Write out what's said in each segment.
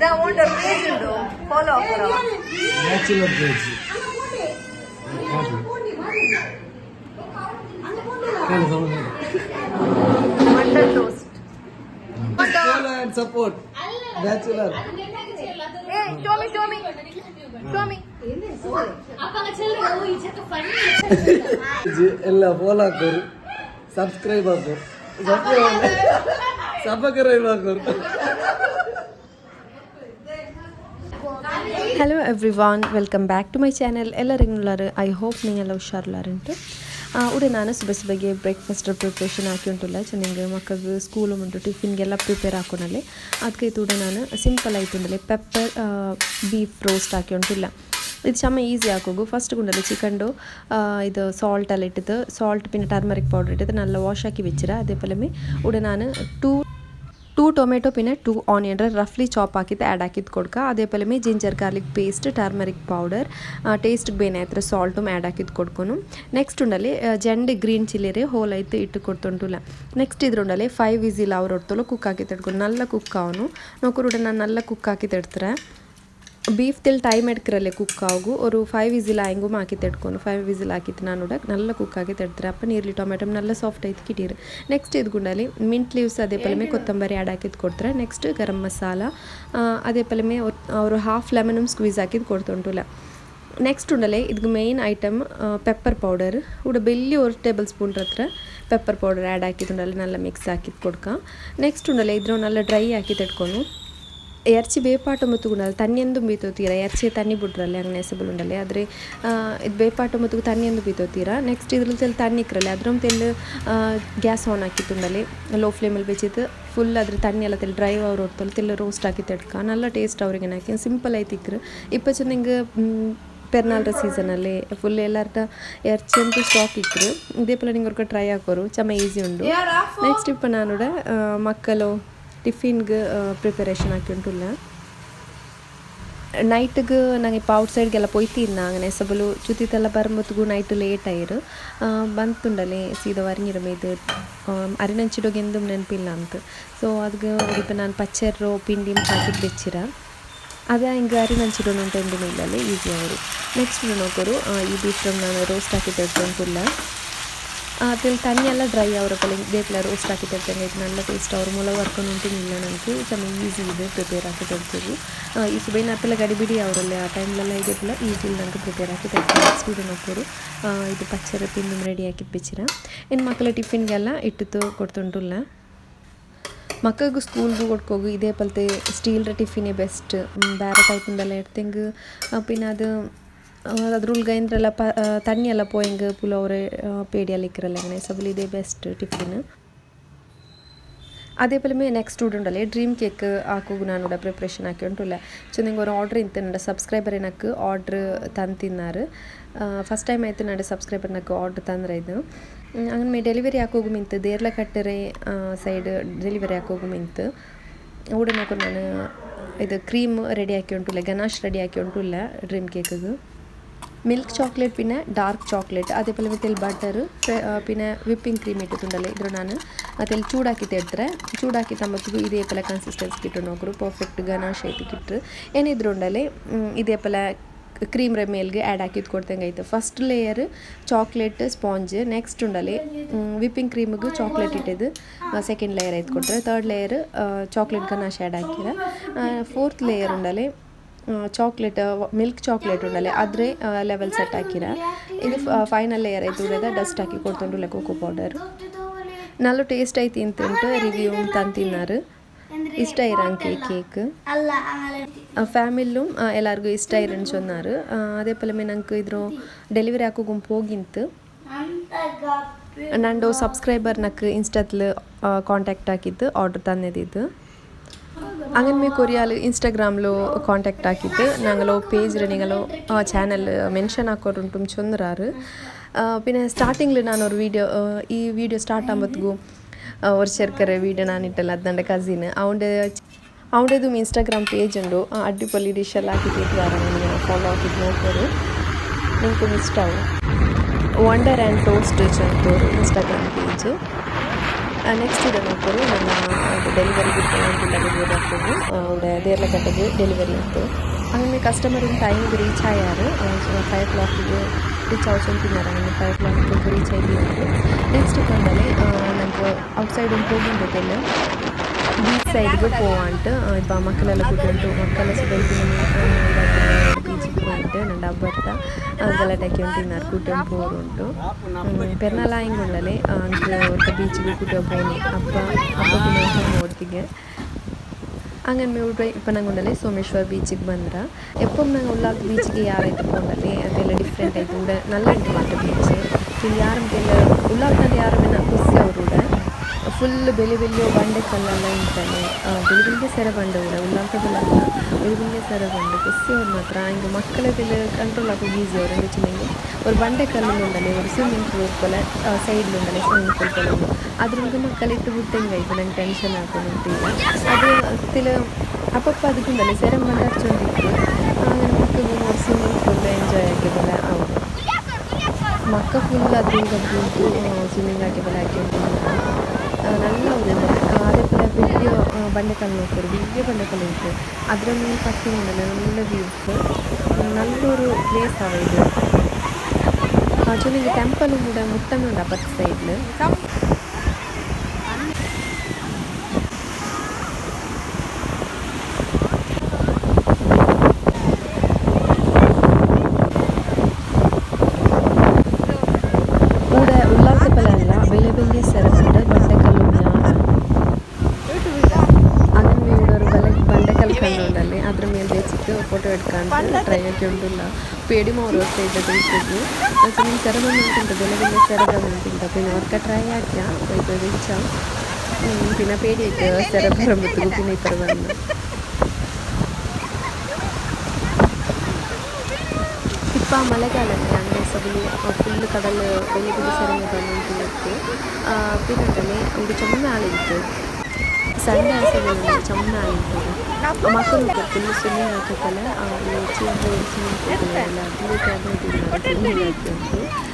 The ಓಂಡ page ಉಂಡು follow ಆಪುರ bachelor page mutton toast Follow and support. Bachelor. ಏ show me show me show me G- ಎಲ್ಲ follow ಹಾಕೋರು subscribe ಹಾಕೋರು subscribe ಹಾಕೋರು hello everyone welcome back to my channel ಎಲ್ಲರಿಗೂ I hope ನೀವೆಲ್ಲ ಹುಷಾರ್ಲಾರಂಟು ಉಡೆ ನಾನು ಸುಬಸ್ ಬಗ್ಗೆ ಬ್ರೇಕ್ಫಾಸ್ಟ್ ಪ್ರಿಪ್ರೇಷನ್ ಹಾಕಿ ಉಂಟಲ್ಲ ಚೆನ್ನಾಗಿ ಮಕ್ಕಳಿಗೆ ಸ್ಕೂಲು ಮುಂಟು ಟಿಫಿನ್ಗೆಲ್ಲ ಪ್ರಿಪೇರ್ ಹಾಕೊಂಡಲ್ಲಿ ಅದಕ್ಕೆ ತೂಡ ನಾನು ಸಿಂಪಲ್ ಆಯ್ತು ಪೆಪ್ಪರ್ ಬೀಫ್ ರೋಸ್ಟ್ ಹಾಕಿ ಉಂಟಿಲ್ಲ ಇದು ಚಮ್ಮ ಈಸಿ ಹಾಕೋಗು ಫಸ್ಟ್ ಗುಂಡಲ್ಲಿ ಚಿಕನ್ಡು ಇದು ಸಾಲ್ಟ್ ಅಲ್ಲಿ ಇಟ್ಟಿದ್ದು ಸಾಲ್ಟ್ ಪಿನ್ನ ಟರ್ಮರಿಕ್ ಪೌಡರ್ ಇಟ್ಟಿದ್ದು ನಲ್ಲ ವಾಶ್ ಹಾಕಿ വെച്ചിರ ಉಡ ನಾನು ಟೂ ಟೂ ಟೊಮೆಟೊ ಪಿನೆ ಟೂ ಆನಿಯನ್ ರಫ್ಲಿ ಚಾಪ್ ಹಾಕಿದ್ದು ಆ್ಯಡ್ ಹಾಕಿದ್ದು ಕೊಡ್ಕ. ಅದೇ ಪಲ್ಯ ginger garlic paste turmeric powder ಟೇಸ್ಟ್ಗೆ ಬೇನೆ ಹತ್ರ ಸಾಲ್ಟು ಆ್ಯಡ್ ಹಾಕಿದ್ದು ಕೊಡ್ಕೊನು. ನೆಕ್ಸ್ಟ್ ಉಂಡಲ್ಲಿ ಜೆಂಡ್ ಗ್ರೀನ್ ಚಿಲ್ಲಿ ರೇ ಹೋಲ್ ಐತೆ ಇಟ್ಟು ಕೊಡ್ತೊಂಟುಲ್ಲ ನೆಕ್ಸ್ಟ್ ಇದ್ರುಂಡಲ್ಲಿ ಫೈವ್ ವಿಸಿಲ್ ಅವ್ರ ಹೊಡ್ತಲೋ ಕುಕ್ ಹಾಕಿ ತಡ್ಕೊಂಡು ನಲ್ಲ ಕುಕ್ ಅವನು ನೌಕರು ನಾನು ನಲ್ಲ ಕುಕ್ ಹಾಕಿ ತಡ್ತಾರೆ. ബീഫ്തിൽ ടൈം എടുക്കറല്ലേ കുക്കാവും ഒരു ഫൈവ് ಹಾಕಿ ತೆಡ್ಕೊಂಡು ಫೈವ್ ವಿಸಿಲ್ ಹಾಕಿತ್ತು ನಾನು ನೋಡಕ್ಕೆ ನಲ್ಲ ಕುಕ್ ಆಗಿ ತೆಡ್ತಾರೆ. ಅಪ್ಪ ನೀರ್ಲಿ ಟೊಮೆಟೊ ನಲ್ಲ ಸಾಫ್ಟ್ ಆಯ್ತು ಕಿಟೀರಿ. ನೆಕ್ಸ್ಟ್ ಇದ್ಗುಂಡಲ್ಲಿ ಮಿಂಟ್ ಲೀವ್ಸ್ ಅದೇ ಪಲ್ಯ ಕೊತ್ತಂಬರಿ ಆ್ಯಡ್ ಹಾಕಿದ್ ಕೊಡ್ತಾರೆ. ನೆಕ್ಸ್ಟ್ ಗರಂ ಮಸಾಲ. ಅದೇ ಪಲ್ಯ ಅವರು ಹಾಫ್ ಲೆಮನ್ ಸ್ಕ್ವೀಸ್ ಹಾಕಿದ್ ಕೊಡ್ತುಂಟುಲ್ಲ ನೆಕ್ಸ್ಟ್ ಉಂಡಲೆ ಇದು ಮೇಯ್ನ್ ಐಟಮ್ ಪೆಪ್ಪರ್ ಪೌಡರ್ ಉಡ ಬೆಲ್ಲಿ ಒಂದು ಟೇಬಲ್ ಸ್ಪೂನ್ ಹತ್ರ ಪೆಪ್ಪರ್ ಪೌಡರ್ ಆ್ಯಡ್ ಹಾಕಿದ್ದುಂಡಲೆ ನಲ್ಲ ಮಿಕ್ಸ್ ಹಾಕಿದ್ ಕೊಡ್ಕ. ನೆಕ್ಸ್ಟ್ ಉಂಡಲೆ ಇದ್ರ ನಲ್ಲ ಡ್ರೈ ಹಾಕಿ ತೆಡ್ಕೊಂಡು ಎರ್ಚಿ ಬೇಪಾಟ ಮುತ್ತುಗುಂಡಲ್ಲ ತನ್ನೆಂದು ಬೀತೋತೀರ? ಎರ್ಚಿ ತಣ್ಣಿ ಬಿಟ್ರಲ್ಲ ಹಂಗೆ ನೆಸಬಲ್ ಉಂಡಲ್ಲಿ ಆದರೆ ಇದು ಬೇಪಾಟ ಮತ್ತು ತನ್ನೆಂದು ಬೀತೋತೀರ? ನೆಕ್ಸ್ಟ್ ಇದ್ರಲ್ಲಿ ತೆಲ್ ತಣ್ಣಿ ಇಕ್ರಲ್ಲ. ಅದ್ರ ತೆಲ್ ಗ್ಯಾಸ್ ಆನ್ ಹಾಕಿತ್ತುಂಡಲ್ಲಿ ಲೋ ಫ್ಲೇಮಲ್ಲಿ ಬೆಚ್ಚಿತ್ತು ಫುಲ್ ಅದ್ರ ತಣ್ಣಿ ಎಲ್ಲ ತೆಲ್ ಡ್ರೈ ಅವ್ರು ಹೊರತಲ್ಲಿ ತೆಲ್ಲ ರೋಸ್ಟ್ ಹಾಕಿ ತಡ್ಕ ನಲ್ಲ ಟೇಸ್ಟ್ ಅವ್ರಿಗೆ ಹಾಕಿ ಸಿಂಪಲ್ ಆಯ್ತು ಇಕ್ರು. ಇಪ್ಪ ಚೆನ್ನಾಗಿ ಪೆರ್ನಾಲ್ರ ಸೀಸನಲ್ಲಿ ಫುಲ್ ಎಲ್ಲಾರ್ದ ಎರ್ಚಿ ಅಂತೂ ಸ್ಟಾಕ್ ಇಕ್ಕರು ಇದೇ ಪಲ ನಿಂಗೆ ಟ್ರೈ ಹಾಕೋರು. ಚಮ ಈಸಿ ಉಂಡು. ನೆಕ್ಸ್ಟ್ ಇಪ್ಪ ನಾನು ಮಕ್ಕಳು. ಟಿಫಿನ್ಗೆ ಪ್ರಿಪರೇಷನ್ ಹಾಕಿಂಟುಲ್ಲ ನೈಟ್ಗೆ ನನಗೆ ಇಪ್ಪ ಔಟ್ ಸೈಡ್ಗೆಲ್ಲ ಪೋಯ್ತಿದ್ನ അങ്ങനെ ಸಬಲು ചുറ്റിത്തെല്ല പറമ്പത്തുകു ನೈಟ್ ಲೇಟ್ ആയിരു ಬಂತುಂಡಲೆ ಸೀದಾ ವರಂಗಿರ ಮೇದು ಅರಿನಂಚಿಡೋಗೆ ಎಂದೂ ನೆನಪಿಲ್ಲ ಅಂತ. ಸೊ ಅದಕ್ಕೆ ಇಪ್ಪ ನಾನು ಪಚ್ಚರು ಪಿಂಡಿ ಹಾಕಿ ಬೆಚ್ಚಿರ. ಅದೇ ಹಿಂಗೆ ಅರಿನಂಚಿಡೋಣ ಅಂತ ಎಂದೂ ಇಲ್ಲ ಈಸಿ ಅವರು ನೆಕ್ಸ್ಟ್ ನೋಕೋರು ಈ ಬೀಫ್ರಮ್ ನಾನು ರೋಸ್ಟ್ ಹಾಕಿಟ್ಟು ಇಲ್ಲ അതിൽ തന്നെയല്ല ಡ್ರೈ ആവുമ്പോൾ ഇതേപോലെ റോസ്റ്റ് ആക്കി എടുത്തേക്ക് നല്ല ടേസ്റ്റ് ആവും മുളക് വറുക്കൊന്നും ಇಲ್ಲ ನನಗೆ. ಚಮ ಈಸಿ ಇದೆ ಪ್ರಿಪೇರ್ ಹಾಕಿ ತರ್ತೀವಿ ಈ ಸುಬೈನ ಅಪ್ಪೆಲ್ಲ ಗಡಿಬಿಡಿ ಅವರಲ್ಲ, ಆ ಟೈಮ್ಲೆಲ್ಲ ಇದೆಲ್ಲ ಈಸಿಲಿ ನನಗೆ ಪ್ರಿಪೇರ್ ಹಾಕಿ ತರ್ತೀವಿ ಇದು ಹಾಕೋರು ಇದು ಪಚ್ಚರ ತಿಂದು ರೆಡಿ ಹಾಕಿ ಬಿಚ್ಚಿರ ಇನ್ನು ಮಕ್ಕಳ ಟಿಫಿನ್ಗೆಲ್ಲ ಇಟ್ಟಿತು ಕೊಡ್ತುಂಟುಲ್ಲ. ಮಕ್ಕಳಿಗೂ ಸ್ಕೂಲ್ಗೂ ಕೊಡ್ಕೋಗು ಇದೇ ಪಲ್ತೆ ಸ್ಟೀಲ್ರ ಟಿಫಿನೇ ಬೆಸ್ಟ್ ಬೇರೆ ಟೈಪಿಂದೆಲ್ಲ ಎಡ್ತಿಂಗ್ ಪಿನ್ನ ಅದು ಅದ್ರೊಳಗೆ ಏನರಲ್ಲ ಪ ತಣ್ಣಿ ಎಲ್ಲ ಪೋಯಂಗೆ ಪುಲೋರೆ ಪೇಡಿಯಲ್ಲಿ ಇಕ್ಕಿರಲ್ಲ അങ്ങനെ ಸಬಲಿ ಇದೇ ಬೆಸ್ಟ್ ಟಿಫಿನ್ അതേപോലെ നെക്സ്റ്റ് ഉണ്ടല്ലേ ഡ്രീം കേക്ക് ആക്കുകുനാനൂടെ പ്രിപ്പറേഷൻ ആക്കി ഉണ്ടല്ലേ സോ നിങ്ങൾ ഒരു ഓർഡർ ഇന്നുണ്ട് സബ്സ്ക്രൈബർ എനിക്ക് ഓർഡർ തന്നിന്നാറ് ಫಸ್ಟ್ ಟೈಮ್ ಆಯಿತು ನಾನು ಸಬ್ಸ್ಕ್ರೈಬರ್ నాకు ಆರ್ಡರ್ ತಂದ್ರೆ ಇದು ಹಂಗೆ ಮೇ ಡೆಲಿವರಿ ಹಾಕೋಗು ಮಿಂತು ದೇರ್ಲ ಕಟ್ಟರೆ ಸೈಡ್ ಡೆಲಿವರಿ ಹಾಕೋಗು ಮಿಂತು ಊಡನಕ್ಕೂ ನಾನು ಇದು ಕ್ರೀಮ್ ರೆಡಿ ಹಾಕಿ ಉಂಟು ಇಲ್ಲ ಗನಾಶ್ ರೆಡಿ ಹಾಕಿ ಉಂಟು ಇಲ್ಲ ಡ್ರೀಮ್ ಕೇಕಿಗೆ മിൽക്ക് ചോക്ലേറ്റ് പിന്നെ ഡാർക്ക് ചോക്ലേറ്റ് അതേപോലെ ഇതിൽ ബട്ടർ പിന്നെ വിപ്പിംഗ് ക്രീം ഇട്ടിട്ടുണ്ടല്ലോ ഇത് ഞാൻ അതിൽ ചൂടാക്കിയിട്ട് എടുത്തേ ചൂടാക്കിയിട്ട് നമുക്ക് ഇതേപോലെ കൺസിസ്റ്റൻസ് കിട്ടും നോക്കൂ പെർഫെക്റ്റ് ഗനാഷ് ആയിട്ട് കിട്ടും ഇനി ഇതിലുണ്ടല്ലേ ഇതേപോലെ ಕ್ರೀಮ್ರ ಮೇಲ್ಗೆ ಆ್ಯಡ್ ಹಾಕಿದ್ ಕೊಡ್ತಂಗೈತೆ first layer chocolate sponge next ಉಂಡಲ್ಲಿ whipping ಕ್ರೀಮಿಗೆ ಚಾಕ್ಲೇಟ್ ಇಟ್ಟಿದ್ದು ಸೆಕೆಂಡ್ ಲೇಯರ್ ಆಯ್ತು ಕೊಟ್ಟರೆ third layer chocolate ganache add ಹಾಕಿರ fourth layer ಉಂಡಲ್ಲಿ ಚಾಕ್ಲೇಟ್ ಮಿಲ್ಕ್ ಚಾಕ್ಲೇಟ್ ഉണ്ടല്ലേ ಆದರೆ ಲೆವೆಲ್ ಸೆಟ್ ಹಾಕಿರ. ಇದು ಫೈನಲ್ ಲೇಯರ್ ಆಯ್ತು ಡಸ್ಟ್ ಹಾಕಿ ಲೇ ಕೋಕೋ ಪೌಡರ್ ನಾಲ್ಕು ಟೇಸ್ಟ್ ಐತಿ ಅಂತಂಟು ರಿವ್ಯೂ ತಂತಿನಾರು ಇಷ್ಟ ಇರಂಗೆ ಕೇಕ್ ಫ್ಯಾಮಿಲೂ ಎಲ್ಲರಿಗೂ ಇಷ್ಟ ಇರನ್ ಸೊನ್ನಾರು ಅದೇ ಪೋಲೆ ಮೇ ನಂಗೆ ಇದ್ರು ಡೆಲಿವರಿ ಹಾಕೋಗುಂಪು ಹೋಗಿಂತ. ನಂದು ಸಬ್ಸ್ಕ್ರೈಬರ್ ನಕ್ ಇನ್ಸ್ಟಾತ್ಲು ಕಾಂಟ್ಯಾಕ್ಟ್ ಹಾಕಿದ್ದು ಆರ್ಡರ್ ತಂದಿದ್ದು. അങ്ങനെ మీ కొరియాలు ఇన్స్టాగ్రామ్లో కాంటాక్ట్ ఆకిద్దు నాంగలో పేజ్లు నీగలో ఛానల్ ಮೆನ್ಷನ್ ಹಾಕೋರು ಉಂಟು ಚೊಂದ್ರಾರು പിന്നെ സ്റ്റാർട്ടിങ്ങിൽ ഞാനൊരു വീഡിയോ ഈ വീഡിയോ സ്റ്റാർട്ട് ആകുമ്പോഴത്തേക്കും ഒരു ചെറുക്കരെ വീഡിയോ ഞാനിട്ടല്ല അതെൻ്റെ കസിന് അവൻ്റെ അവൻ്റെതും ഇൻസ്റ്റാഗ്രാം പേജ് ഉണ്ട് ആ അടിപൊളി ഡിഷെല്ലാം ആക്കിയിട്ട് വരാൻ ഫോളോ ആക്കിയിട്ട് നോക്കൊരു നിങ്ങൾക്കും ഇഷ്ടമാവും വണ്ടർ ആൻഡ് ടോസ്റ്റ് ചെറുത്തൊരു ഇൻസ്റ്റാഗ്രാം പേജ് ನೆಕ್ಸ್ಟ್ ಇದೊಂದು ಪುರು ನನ್ನ ಡೆಲಿವರಿ ಬಿಟ್ಟು ಆಡಲ್ಲ ಪೂರ್ವ ಅವ್ಡೆ ದೇರ್ಲೆ ಕಟ್ಟಿದು ಡೆಲಿವರಿ ಅಂತು ಆಮೇಲೆ ಕಸ್ಟಮರ್ ಒನ್ ಟೈಮ್ ರೀಚ್ ಆಯ್ಯಾರ್ ಫೈವ್ ಕ್ಲಾಕ್ ರೀಚ್ ಹೌಸ್ ಅಂತಿದ್ದಾರ ನನಗೆ ಫೈವ್ ಕ್ಲಾಕ್ ರೀಚ್ ಆಯ್ತಿ ನೆಕ್ಸ್ಟ್ ತಗೊಂಡಲ್ ನಂಕ್ ಔಟ್ ಸೈಡ್ ಒನ್ ಪೂಜೆಲ್ಲ ಬೀಚ್ ಸೈಡ್ ಬಿಟ್ಟು ಪೋ ಅಂತ ಮಕ್ಕಳೆಲ್ಲ ಕೂತು ಮಕ್ಕಳೆಲ್ಲ ಸ್ಕೊಂಡು പോയിട്ട് ഉണ്ട് അപ്പുറത്ത് ಉಂಟು. ಇನ್ನಾರು ಕೂಟಂ പോರುಂಟು ಪೆರ್ನಾಲ ಹಿಂಗೆ ಉಳ್ಳಲೆ ಅಪ್ಪ ಅಪ್ಪ ಓದ್ತಿಗೆ ಹಂಗನ್ ಮೇವು ಇಪ್ಪ ನಂಗೆ ಉಂಡಲೆ ಸೋಮೇಶ್ವರ್ ಬೀಚಿಗೆ ಬಂದ್ರ. ಎಪ್ಪ ನಂಗೆ ಉಳ್ಳಾಗ ಯಾರಾಯ್ತು ಕೊಂಡಲ್ಲಿ ಅದೆಲ್ಲ ಡಿಫ್ರೆಂಟ್ ಆಯ್ತು. ಉಡ ನಲ್ಲ ಉಂಟು ಬೀಚ್ ಯಾರು ಖುಷಿ ಫುಲ್ ಬೆಲೆ ಬೆಲೆ ಬಂಡೆ ಕಲ್ಲೆಲ್ಲ ಇದ್ದಾನೆ ಬೆಲೆ ಬೆಲೆ ಸೆರೆ ಬಂಡೆ ಇಲ್ಲ ಉಳ್ಳಾಂತದಲ್ಲ ಬೆಲೆ ಬೆಲೆ ಸೆರೆ ಬಂಡೆ ಖುಷಿ ಅವ್ರ ಮಾತ್ರ ಹಿಂಗೆ ಮಕ್ಕಳಿಗೆಲ್ಲ ಕಂಟ್ರೋಲ್ ಆಗೋದು ಈಸಿ ಅವ್ರ ಹೆಂಗೆ ಚಿನ್ನಿಂಗೆ ஒரு பண்டைக்கல்லில் உண்டலே ஒரு ஸ்விம்மிங் பூல் போல் சைடில் உண்டலே ஸ்விம்மிங் பூல் போல் உண்டு ಅದರಿಂದ ಮಕ್ಕಳಿಟ್ಟು ಹುಟ್ಟಂಗೆ ಆಯಿತು ನಂಗೆ ಟೆನ್ಷನ್ ಆಗ್ಕೊಂಡು ಅದು ತಿಲ ಅಪ್ಪಪ್ಪ ಅದಕ್ಕಿಂದಲೇ ಸೆರೆ ಬಂಡ ಹಚ್ಚೊಂಡಿತ್ತು ಆಮೇಲೆ ಮಕ್ಕಳಿಗೆ ಸ್ವಿಮ್ಮಿಂಗ್ ಪೂಲ್ ಎಂಜಾಯ್ ಆಗಿದ್ದಲ್ಲ ಅವರು ಮಕ್ಕ ಫುಲ್ ಅದರಿಂದ ಸ್ವಿಮ್ಮಿಂಗ್ ಆಗಿದ್ದಲ್ಲ ಹಾಕಿ നല്ല ഒരു അതേപോലെ വലിയ ബണ്ടക്കല്ല് നോക്കൊരു വലിയ ബണ്ടക്കല്ല് ഉണ്ട് അതിൻ്റെ മേൽ പറ്റുന്നുണ്ടല്ലോ നല്ല വ്യൂസ് നല്ലൊരു പ്ലേസ് ആണ് ഇത് ആക്ച്വലി ടെമ്പലും കൂടെ മുട്ടനുണ്ട് അപ്പുറത്തെ സൈഡിൽ ಫ್ರೈಯಾಗಿ ಉಂಟುಲ್ಲ ಪೇಡಿ ಮಾರು ಅಷ್ಟೇ ಇದ್ದದ್ದು ಇದ್ದದ್ದು ಮತ್ತು ನೀನು ಸೆರಬ ಮಾಡ್ಕೊಂಡು ಬೆಳಗ್ಗೆ ಸೆರಬ ಮಾಡ್ಕೊಂಡು ಪಿನ ಅವ್ರಕ್ಕ ಟ್ರೈ ಆಗ್ಯಾ ಇದ್ದದ್ದು ಇಚ್ಛ ಪಿನ ಪೇಡಿ ಇದ್ದ ಸೆರಬ ರಮ್ಮತ್ತು ಪಿನ ಈ ಥರ ಬಂದ ಇಪ್ಪ ಮಳೆಗಾಲದಲ್ಲಿ ಅಂದರೆ ಸಗಲಿ ಫುಲ್ ಕಡಲು ಬೆಳಿ ಬಿಳಿ ಸೆರಬ ಬಂದು ತಿನ್ನುತ್ತೆ ಪಿನಂತಲೇ ಇದು ಚೊಮ್ಮೆ ಆಳಿತ್ತು ಸಣ್ಣ ಹಸುಗಳು ಆಗಿರ್ತದೆ ಮಕ್ಕಳು ಗೊತ್ತಿಲ್ಲ ಸುಮ್ಮನೆ ಹಾಕಕ್ಕಲ್ಲ ಅವರು ಹೆಚ್ಚಿನ ಸುಮ್ಮನೆ ಹಾಕಲ್ಲ ಟ್ಯಾಬ್ಲೆಟ್ ಇಲ್ಲ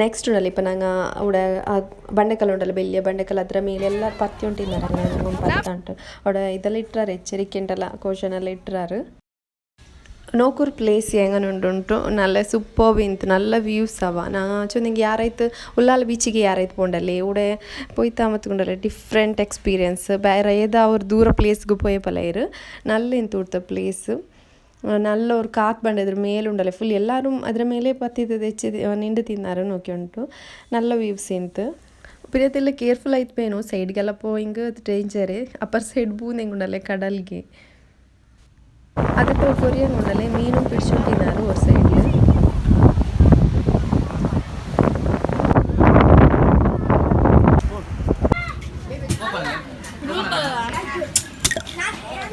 ನೆಕ್ಸ್ಟ್ ಉಂಡಲ್ಲ ಇಪ್ಪ ನಂಗೆ ಅವಡೆ ಬಂಡೆಕಲ್ಲು ಉಂಡಲ್ಲ ಬೆಲ್ಲಿಯ ಬಂಡೆಕಲ್ಲು ಅದರ ಮೇಲೆ ಎಲ್ಲ ಪತ್ತಿ ಉಂಟಿನಾರ ಪತ್ತ ಉಂಟು ಅವಡೆ ಇದೆಲ್ಲ ಇಟ್ಟರಾರು ಎಚ್ಚರಿಕೆ ಉಂಟಲ್ಲ ಕ್ವಶನ್ ಎಲ್ಲ ಇಟ್ಟರಾರು ನೋಕೂರು ಪ್ಲೇಸ್ ಹೆಂಗನುಂಟುಂಟು நல்ல சூப்பர்பு இந்து நல்ல வியூஸ் ஆவா நான் சொன்னீங்க யாராய்த்து உள்ளால் பீச்சிக்கு யாராய்த்து போண்டல்லே உட போய் தாமத்துக்குண்டல்ல டிஃப்ரெண்ட் எக்ஸ்பீரியன்ஸ் வேறு ஏதாவது ஒரு தூர பிளேஸ்க்கு போய் பலையிரு நல்ல இந்த உடுத்த பிளேஸு నల్ల ఒక ಕಾತ್ ಬಂಡೆದ್ರ ಮೇಲೆ ಉಂಡಲೆ ಫುಲ್ ಎಲ್ಲರೂ ಅದರ ಮೇಲೆ ಪತ್ತಿದ ಹೆಚ್ಚಿ ನಿಂಡು ತಿನ್ನಾರ ನೋಕಿ ಉಂಟು ನಲ್ಲ ವ್ಯೂವ್ಸ್ ಇಂತು ಪಿರಿಯತ್ತೆಲ್ಲ ಕೇರ್ಫುಲ್ ಆಯ್ತು ಸೈಡ್ಗೆಲ್ಲ ಪೋಯಿಂಗ್ ಡೇಂಜರೇ ಅಪ್ಪರ್ ಸೈಡ್ ಬೂನೆಂಗ್ ಉಂಡಲೆ ಕಡಲ್ಗೆ ಅದಕ್ಕೆ ಕೊರಿಯನ್ ಉಂಡಲೆ ಮೀನು ಪಿಡ್ಸು ತಿನ್ನಾರು ಒಂದು ಸೈಡ್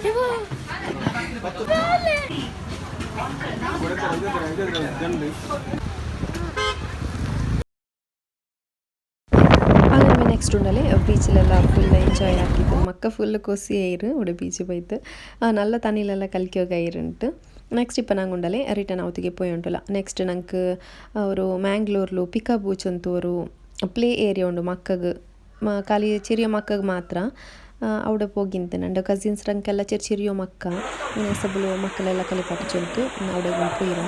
Oh, ನೆಕ್ಸ್ಟ್ ಉಂಡಲೆ ಬೀಚ್ ಲೆಲ್ಲ ಫುಲ್ ಎಂಜಾಯ್ ಆಕಿಪು ಮಕ್ಕ ಫುಲ್ ಕೊಸಿ ಏಯಿರ್ ಉಡು ಬೀಚ್ ಪೋಯ್ತ್ ಆ, ನಲ್ಲ ತಣ್ಣೀಲೆಲ್ಲ ಕಲಿಕಿಯೊಗ ಏಯಿರ್ ನೆಕ್ಸ್ಟ್ ಇಪ್ಪ ನಂಗೆ ಉಂಡಲೆ ರಿಟರ್ನ್ ಅವುಗ್ ಪೋಯೋ ಉಂಟುಲ್ಲ. ನೆಕ್ಸ್ಟ್ ನಂಕ್ ಅವರು ಮ್ಯಾಂಗ್ಲೂರ್ಲು ಪಿಕಪ್ ಬೂಚಂತೂ ಪ್ಲೇ ಏರಿಯಾ ಉಂಡು ಮಕ್ಕಗ್. ಮ, ಖಾಲಿ ಚಿರಿಯ ಮಕ್ಕಗ್ ಮಾತ್ರ. ಅವಡೆ ಹೋಗಿಂತೆ ನಂಡ ಕಸಿನ್ಸ್ ರಂಕೆಲ್ಲ ಚಿರ್ಚಿರಿಯೋ ಮಕ್ಕ ಇನ್ನ ಸಬಲು ಮಕ್ಕಳೆಲ್ಲ ಕಲಿಪಟ್ಟು ಚೆಲ್ತು ಅವಡೆ ಪೂರ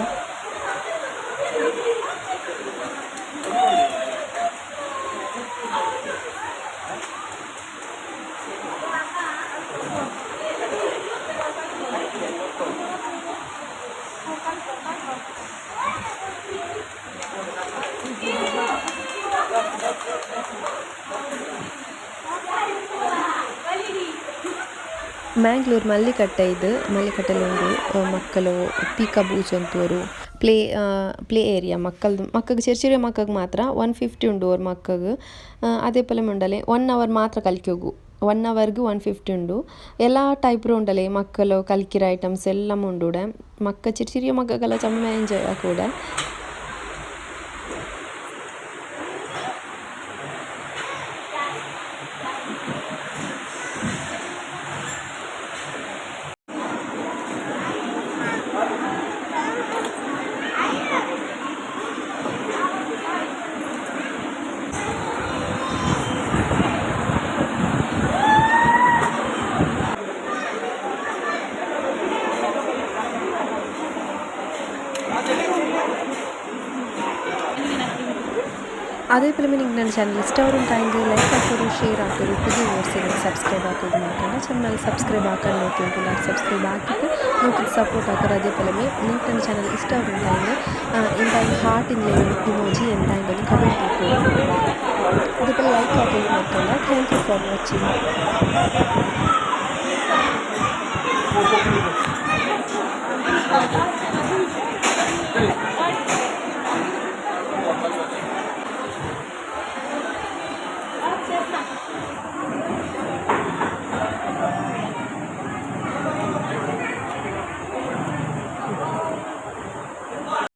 ಮ್ಯಾಂಗ್ಳೂರು ಮಲ್ಲಿಕಟ್ಟೆ ಇದು. ಮಲ್ಲಿಕಟ್ಟೆಲಿ ಒಂದು ಮಕ್ಕಳು ಪೀಕ ಬೂಚ್ ಪ್ಲೇ ಪ್ಲೇ ಏರಿಯಾ ಮಕ್ಕಳದು ಮಕ್ಕಳಿಗೆ ಚೆರಿ ಚೆರಿಯ ಮಕ್ಕಳಿಗೆ ಮಾತ್ರ ಒನ್ ಫಿಫ್ಟಿ ಉಂಡು ಅವ್ರ ಮಕ್ಕಳಿಗೆ ಅದೇ ಪಲ್ಲೆ ಮುಂಡಲೆ, ಒನ್ ಅವರ್ ಮಾತ್ರ ಕಲ್ಕೋಗು ಒನ್ ಅವರ್ಗೆ ಒನ್ ಫಿಫ್ಟಿ ಉಂಡು. ಎಲ್ಲ ಟೈಪ್ ಉಂಡಲೆ, ಮಕ್ಕಳು ಕಲ್ಕಿರೋ ಐಟಮ್ಸ್ ಎಲ್ಲ ಉಂಡು ಮಕ್ಕ ಚಿರಿ ಚಿರಿಯ ಮಕ್ಕಗೆಲ್ಲ ಚಮ್ಮ ಎಂಜಾಯ್ ಆಕೂಡೆ ಅದೇ ಫಿಲ್ಮ್ ನಿಂಗೆ ನನ್ನ ಚಾನಲ್ ಇಷ್ಟ ಅವರು ಟೈಮ್ಗೆ ಲೈಕ್ ಹಾಕೋರು ಶೇರ್ ಹಾಕೋರು ಪುದಿಯ ವರ್ಷಗಳಿಗೆ ಸಬ್ಸ್ಕ್ರೈಬ್ ಹಾಕೋದು ಮಾಡ್ಕೊಂಡು ಚಾನಲ್ ಸಬ್ಸ್ಕ್ರೈಬ್ ಹಾಕೊಂಡು ನೋಡ್ಕೊಂತಿಲ್ಲ ಸಬ್ಸ್ಕ್ರೈಬ್ ಹಾಕಿಟ್ಟು ನೋಡ್ಕೊಂಡು ಸಪೋರ್ಟ್ ಹಾಕೋರು ಅದೇ ಫಿಲಮೇ ನಿಂಗೆ ನನ್ನ ಚಾನಲ್ ಇಷ್ಟ ಅವರು ಟೈಮ್ಗೆ ಎಂತ ಹಾರ್ಟ್ ಇನ್ ಇಮೋಜಿ ಎಂತ ಒಂದು ಕಮೆಂಟ್